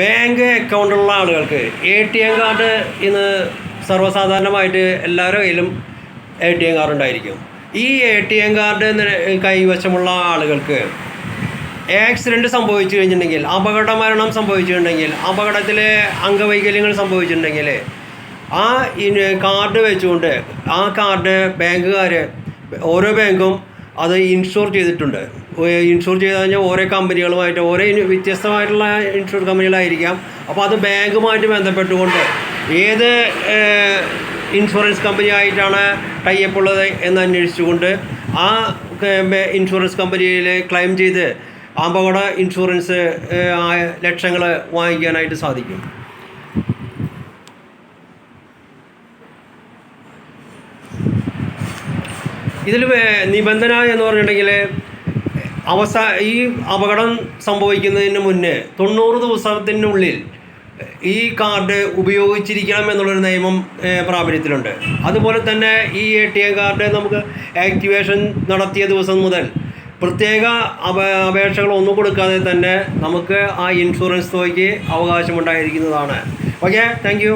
Bank account ഉള്ള ആളുകൾക്ക് A T M card ഇന്ന് സർവസാധാരണമായിട്ട് എല്ലാവരുടെ കയ്യിലും എ ടി എം കാർഡ് ഉണ്ടായിരിക്കും. ഈ എ ടി എം കാർഡ് കൈവശമുള്ള ആളുകൾക്ക് ആക്സിഡന്റ് സംഭവിച്ചു കഴിഞ്ഞിട്ടുണ്ടെങ്കിൽ അപകട മരണം സംഭവിച്ചിട്ടുണ്ടെങ്കിൽ അപകടത്തിൽ അംഗവൈകല്യങ്ങൾ സംഭവിച്ചിട്ടുണ്ടെങ്കിൽ ആ കാർഡ് വെച്ചുകൊണ്ട് ആ കാർഡ് ബാങ്കുകാർ ഓരോ ബാങ്കും അത് ഇൻഷുർ ചെയ്തിട്ടുണ്ട്. ഇൻഷുർ ചെയ്ത് കഴിഞ്ഞാൽ ഓരോ കമ്പനികളുമായിട്ട് ഓരോ വ്യത്യസ്തമായിട്ടുള്ള ഇൻഷുർ കമ്പനികളായിരിക്കാം. അപ്പോൾ അത് ബാങ്കുമായിട്ട് ബന്ധപ്പെട്ടുകൊണ്ട് ഏത് ഇൻഷുറൻസ് കമ്പനി ആയിട്ടാണ് ടൈപ്പ് ഉള്ളത് എന്ന് അന്വേഷിച്ചുകൊണ്ട് ആ ഇൻഷുറൻസ് കമ്പനിയിൽ ക്ലെയിം ചെയ്ത് അപകട ഇൻഷുറൻസ് ലക്ഷങ്ങൾ വാങ്ങിക്കാനായിട്ട് സാധിക്കും. ഇതിൽ നിബന്ധന എന്ന് പറഞ്ഞിട്ടുണ്ടെങ്കിൽ അവസ ഈ അപകടം സംഭവിക്കുന്നതിന് മുന്നേ തൊണ്ണൂറ് ദിവസത്തിനുള്ളിൽ ഈ കാർഡ് ഉപയോഗിച്ചിരിക്കണം എന്നുള്ളൊരു നിയമം പ്രാബല്യത്തിലുണ്ട്. അതുപോലെ തന്നെ ഈ എ ടി എം കാർഡ് നമുക്ക് ആക്ടിവേഷൻ നടത്തിയ ദിവസം മുതൽ പ്രത്യേക അപ അപേക്ഷകൾ ഒന്നും കൊടുക്കാതെ തന്നെ നമുക്ക് ആ ഇൻഷുറൻസ് തുകയ്ക്ക് അവകാശമുണ്ടായിരിക്കുന്നതാണ്. Okay thank